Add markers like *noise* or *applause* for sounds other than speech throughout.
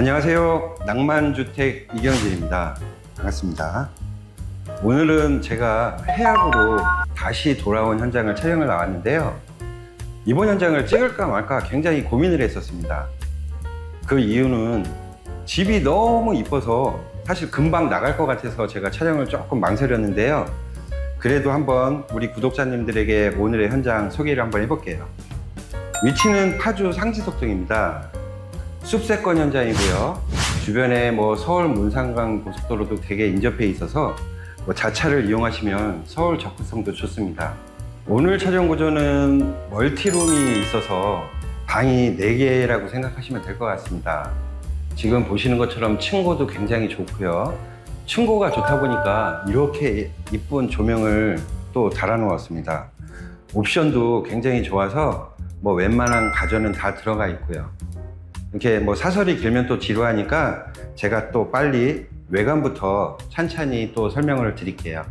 안녕하세요. 낭만주택 이경진입니다. 반갑습니다. 오늘은 제가 해학으로 다시 돌아온 현장을 촬영을 나왔는데요. 이번 현장을 찍을까 말까 굉장히 고민을 했었습니다. 그 이유는 집이 너무 이뻐서 사실 금방 나갈 것 같아서 제가 촬영을 조금 망설였는데요. 그래도 한번 우리 구독자님들에게 오늘의 현장 소개를 한번 해볼게요. 위치는 파주 상지석동입니다. 숲세권 현장이고요. 주변에 뭐 서울 문상강 고속도로도 되게 인접해 있어서 뭐 자차를 이용하시면 서울 접근성도 좋습니다. 오늘 촬영 구조는 멀티룸이 있어서 방이 4개라고 생각하시면 될 것 같습니다. 지금 보시는 것처럼 층고도 굉장히 좋고요. 층고가 좋다 보니까 이렇게 이쁜 조명을 또 달아놓았습니다. 옵션도 굉장히 좋아서 뭐 웬만한 가전은 다 들어가 있고요. 이렇게 뭐 사설이 길면 또 지루하니까 제가 또 빨리 외관부터 찬찬히 또 설명을 드릴게요.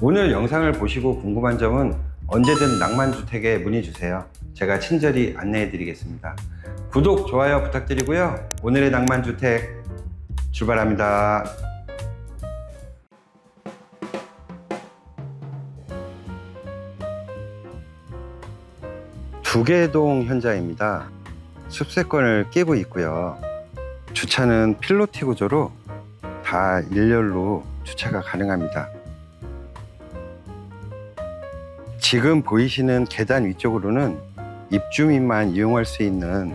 오늘 영상을 보시고 궁금한 점은 언제든 낭만주택에 문의 주세요. 제가 친절히 안내해 드리겠습니다. 구독, 좋아요 부탁드리고요. 오늘의 낭만주택 출발합니다. 두개동 현장입니다. 숲세권을 끼고 있고요. 주차는 필로티 구조로 다 일렬로 주차가 가능합니다. 지금 보이시는 계단 위쪽으로는 입주민만 이용할 수 있는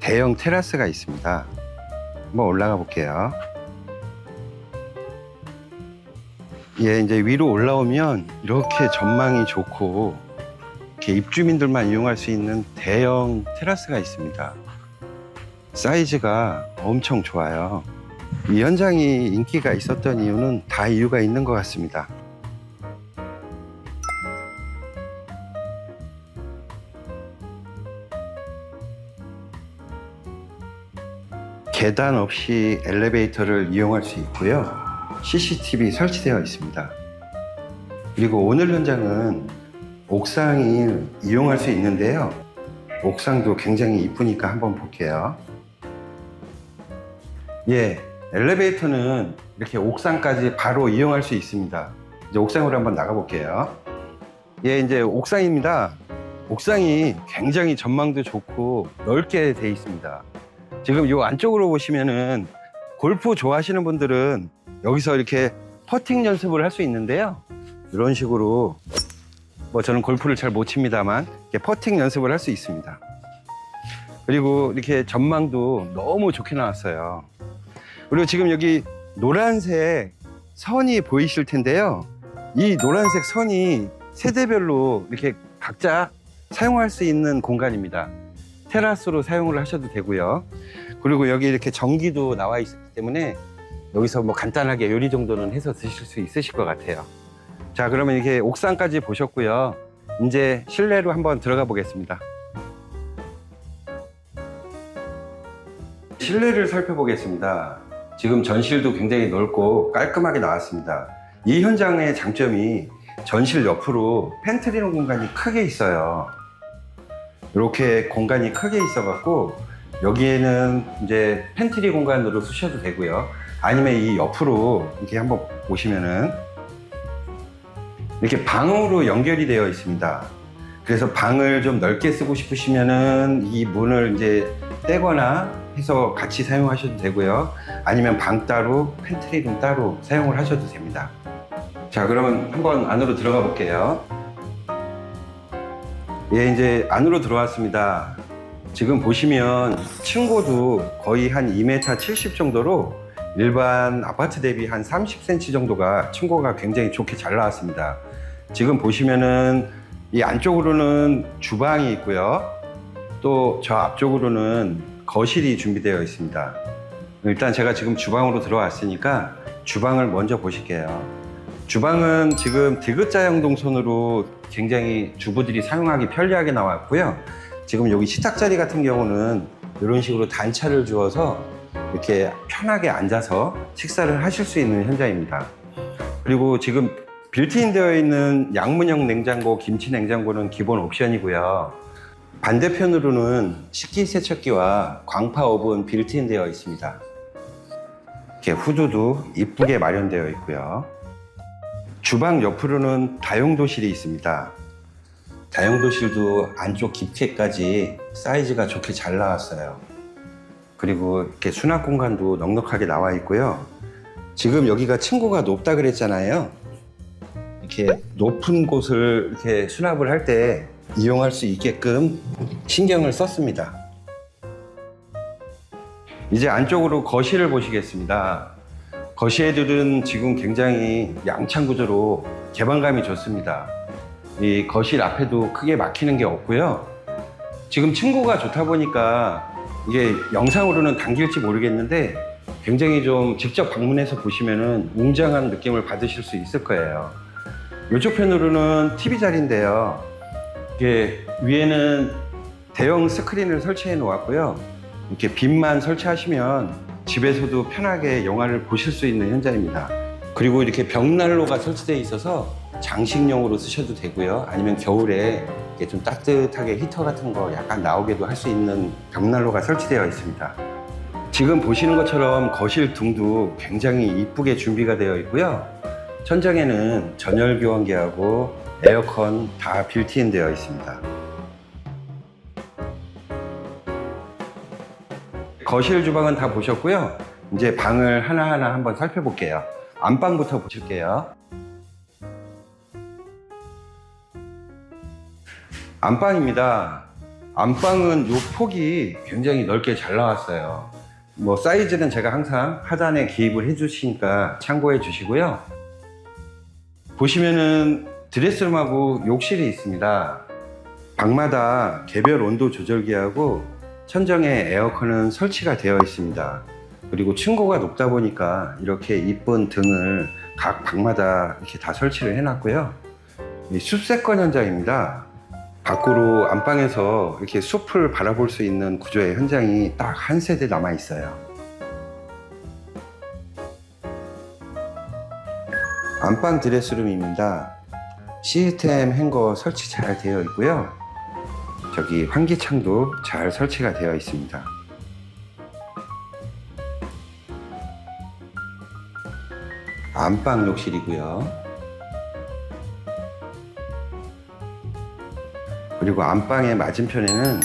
대형 테라스가 있습니다. 한번 올라가 볼게요. 예, 이제 위로 올라오면 이렇게 전망이 좋고 이렇게 입주민들만 이용할 수 있는 대형 테라스가 있습니다. 사이즈가 엄청 좋아요. 이 현장이 인기가 있었던 이유는 다 이유가 있는 것 같습니다. 계단 없이 엘리베이터를 이용할 수 있고요. CCTV 설치되어 있습니다. 그리고 오늘 현장은 옥상이 이용할 수 있는데요. 옥상도 굉장히 이쁘니까 한번 볼게요. 예, 엘리베이터는 이렇게 옥상까지 바로 이용할 수 있습니다. 이제 옥상으로 한번 나가 볼게요. 예, 이제 옥상입니다. 옥상이 굉장히 전망도 좋고 넓게 돼 있습니다. 지금 이 안쪽으로 보시면은 골프 좋아하시는 분들은 여기서 이렇게 퍼팅 연습을 할 수 있는데요. 이런 식으로 뭐 저는 골프를 잘 못 칩니다만 퍼팅 연습을 할 수 있습니다. 그리고 이렇게 전망도 너무 좋게 나왔어요. 그리고 지금 여기 노란색 선이 보이실 텐데요. 이 노란색 선이 세대별로 이렇게 각자 사용할 수 있는 공간입니다. 테라스로 사용을 하셔도 되고요. 그리고 여기 이렇게 전기도 나와 있기 때문에 여기서 뭐 간단하게 요리 정도는 해서 드실 수 있으실 것 같아요. 자, 그러면 이렇게 옥상까지 보셨고요. 이제 실내로 한번 들어가 보겠습니다. 실내를 살펴보겠습니다. 지금 전실도 굉장히 넓고 깔끔하게 나왔습니다. 이 현장의 장점이 전실 옆으로 팬트리룸 공간이 크게 있어요. 이렇게 공간이 크게 있어갖고 여기에는 이제 팬트리 공간으로 쓰셔도 되고요. 아니면 이 옆으로 이렇게 한번 보시면은 이렇게 방으로 연결이 되어 있습니다. 그래서 방을 좀 넓게 쓰고 싶으시면은 이 문을 이제 떼거나 해서 같이 사용하셔도 되고요. 아니면 방 따로, 팬트리룸 따로 사용을 하셔도 됩니다. 자, 그러면 한번 안으로 들어가 볼게요. 예, 이제 안으로 들어왔습니다. 지금 보시면 층고도 거의 한 2m 70 정도로 일반 아파트 대비 한 30cm 정도가 층고가 굉장히 좋게 잘 나왔습니다. 지금 보시면은 이 안쪽으로는 주방이 있고요. 또 저 앞쪽으로는 거실이 준비되어 있습니다. 일단 제가 지금 주방으로 들어왔으니까 주방을 먼저 보실게요. 주방은 지금 디귿자형 동선으로 굉장히 주부들이 사용하기 편리하게 나왔고요. 지금 여기 식탁 자리 같은 경우는 이런 식으로 단차를 주어서 이렇게 편하게 앉아서 식사를 하실 수 있는 현장입니다. 그리고 지금 빌트인 되어 있는 양문형 냉장고, 김치 냉장고는 기본 옵션이고요. 반대편으로는 식기 세척기와 광파 오븐 빌트인 되어 있습니다. 이렇게 후드도 이쁘게 마련되어 있고요. 주방 옆으로는 다용도실이 있습니다. 다용도실도 안쪽 깊게까지 사이즈가 좋게 잘 나왔어요. 그리고 이렇게 수납 공간도 넉넉하게 나와 있고요. 지금 여기가 층고가 높다 그랬잖아요. 이렇게 높은 곳을 이렇게 수납을 할 때 이용할 수 있게끔 신경을 썼습니다. 이제 안쪽으로 거실을 보시겠습니다. 거실들은 지금 굉장히 양창 구조로 개방감이 좋습니다. 이 거실 앞에도 크게 막히는 게 없고요. 지금 층고가 좋다 보니까 이게 영상으로는 당길지 모르겠는데 굉장히 좀 직접 방문해서 보시면은 웅장한 느낌을 받으실 수 있을 거예요. 이쪽 편으로는 TV 자리인데요. 이게 위에는 대형 스크린을 설치해 놓았고요. 이렇게 빛만 설치하시면 집에서도 편하게 영화를 보실 수 있는 현장입니다. 그리고 이렇게 벽난로가 설치되어 있어서 장식용으로 쓰셔도 되고요. 아니면 겨울에 이렇게 좀 따뜻하게 히터 같은 거 약간 나오게도 할 수 있는 벽난로가 설치되어 있습니다. 지금 보시는 것처럼 거실 등도 굉장히 이쁘게 준비가 되어 있고요. 천장에는 전열 교환기하고 에어컨 다 빌트인 되어 있습니다. 거실 주방은 다 보셨고요. 이제 방을 하나하나 한번 살펴볼게요. 안방부터 보실게요. 안방입니다. 안방은 요 폭이 굉장히 넓게 잘 나왔어요. 뭐 사이즈는 제가 항상 하단에 기입을 해주시니까 참고해 주시고요. 보시면은 드레스룸하고 욕실이 있습니다. 방마다 개별 온도 조절기하고 천정에 에어컨은 설치가 되어 있습니다. 그리고 층고가 높다 보니까 이렇게 이쁜 등을 각 방마다 이렇게 다 설치를 해놨고요. 이 숲세권 현장입니다. 밖으로 안방에서 이렇게 숲을 바라볼 수 있는 구조의 현장이 딱 한 세대 남아 있어요. 안방 드레스룸입니다. 시스템 행거 설치 잘 되어 있고요. 저기 환기창도 잘 설치가 되어 있습니다. 안방 욕실이고요. 그리고 안방의 맞은편에는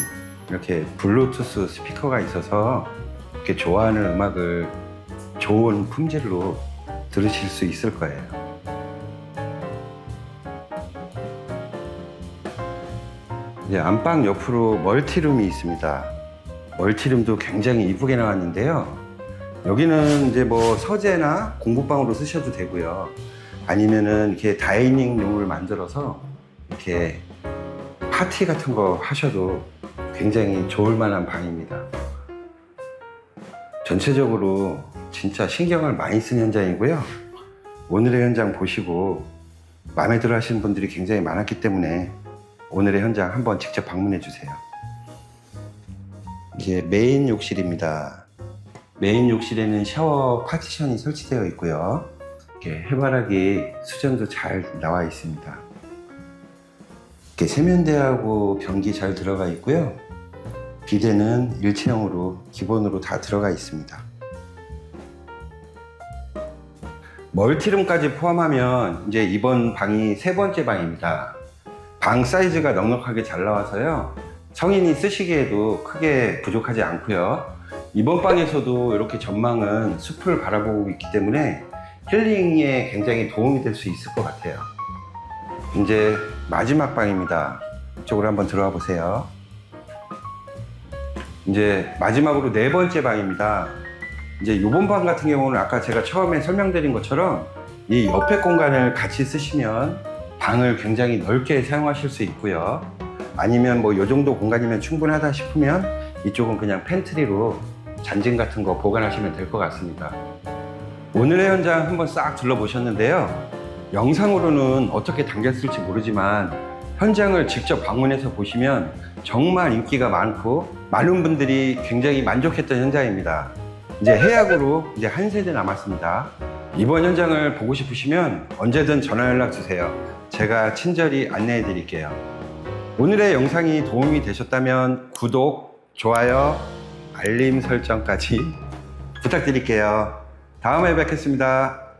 이렇게 블루투스 스피커가 있어서 이렇게 좋아하는 음악을 좋은 품질로 들으실 수 있을 거예요. 이제 안방 옆으로 멀티룸이 있습니다. 멀티룸도 굉장히 이쁘게 나왔는데요. 여기는 이제 뭐 서재나 공부방으로 쓰셔도 되고요. 아니면은 이렇게 다이닝 룸을 만들어서 이렇게 파티 같은 거 하셔도 굉장히 좋을 만한 방입니다. 전체적으로 진짜 신경을 많이 쓴 현장이고요. 오늘의 현장 보시고 마음에 들어 하시는 분들이 굉장히 많았기 때문에 오늘의 현장 한번 직접 방문해 주세요. 이게 메인 욕실입니다. 메인 욕실에는 샤워 파티션이 설치되어 있고요. 이렇게 해바라기 수전도 잘 나와 있습니다. 이렇게 세면대하고 변기 잘 들어가 있고요. 비대는 일체형으로 기본으로 다 들어가 있습니다. 멀티룸까지 포함하면 이제 이번 방이 세 번째 방입니다. 방 사이즈가 넉넉하게 잘 나와서요. 성인이 쓰시기에도 크게 부족하지 않고요. 이번 방에서도 이렇게 전망은 숲을 바라보고 있기 때문에 힐링에 굉장히 도움이 될 수 있을 것 같아요. 이제 마지막 방입니다. 이쪽으로 한번 들어와 보세요. 이제 마지막으로 네 번째 방입니다. 이제 이번 방 같은 경우는 아까 제가 처음에 설명드린 것처럼 이 옆에 공간을 같이 쓰시면 방을 굉장히 넓게 사용하실 수 있고요. 아니면 뭐 이 정도 공간이면 충분하다 싶으면 이쪽은 그냥 팬트리로 잔짐 같은 거 보관하시면 될 것 같습니다. 오늘의 현장 한번 싹 둘러보셨는데요. 영상으로는 어떻게 담겼을지 모르지만 현장을 직접 방문해서 보시면 정말 인기가 많고 많은 분들이 굉장히 만족했던 현장입니다. 이제 해약으로 이제 한 세대 남았습니다. 이번 현장을 보고 싶으시면 언제든 전화 연락 주세요. 제가 친절히 안내해 드릴게요. 오늘의 영상이 도움이 되셨다면 구독, 좋아요, 알림 설정까지 *laughs* 부탁드릴게요. 다음에 뵙겠습니다.